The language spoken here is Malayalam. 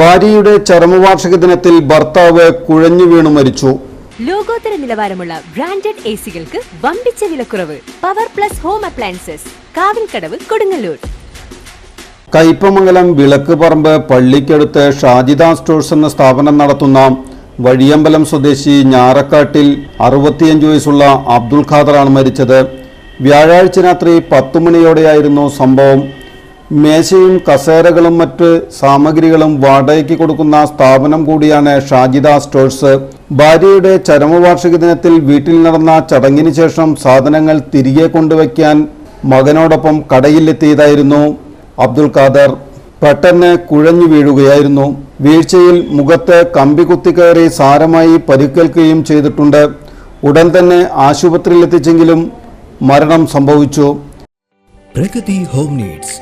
ഭാര്യയുടെ ചരമവാർഷിക ദിനത്തിൽ ഭർത്താവ് കുഴഞ്ഞു വീണു മരിച്ചു. ലോകോത്തര നിലവാരമുള്ള ബ്രാൻഡഡ് എ സികൾക്ക് വമ്പിച്ച വിലക്കുറവ്. Power plus home appliances. Kavilkadavu Kodungallur. Kaipamangalam വിളക്ക് പറമ്പ് പള്ളിക്കടുത്ത് ഷാജിദ സ്റ്റോഴ്സ് എന്ന സ്ഥാപനം നടത്തുന്ന വഴിയമ്പലം സ്വദേശി ഞാറക്കാട്ടിൽ അറുപത്തിയഞ്ച് വയസ്സുള്ള അബ്ദുൽ ഖാദറാണ് മരിച്ചത്. വ്യാഴാഴ്ച രാത്രി പത്തു മണിയോടെയായിരുന്നു സംഭവം. മേശയും കസേരകളും മറ്റ് സാമഗ്രികളും വാടകയ്ക്ക് കൊടുക്കുന്ന സ്ഥാപനം കൂടിയാണ് ഷാജിദ സ്റ്റോഴ്സ്. ഭാര്യയുടെ ചരമവാർഷിക ദിനത്തിൽ വീട്ടിൽ നടന്ന ചടങ്ങിന് ശേഷം സാധനങ്ങൾ തിരികെ കൊണ്ടുവയ്ക്കാൻ മകനോടൊപ്പം കടയിലെത്തിയതായിരുന്നു അബ്ദുൽ ഖാദർ. പെട്ടെന്ന് കുഴഞ്ഞു വീഴുകയായിരുന്നു. വീഴ്ചയിൽ മുഖത്ത് കമ്പി കുത്തിക്കയറി സാരമായി പരിക്കേൽക്കുകയും ചെയ്തിട്ടുണ്ട്. ഉടൻ തന്നെ ആശുപത്രിയിലെത്തിച്ചെങ്കിലും മരണം സംഭവിച്ചു. പ്രകൃതി ഹോം നീഡ്സ്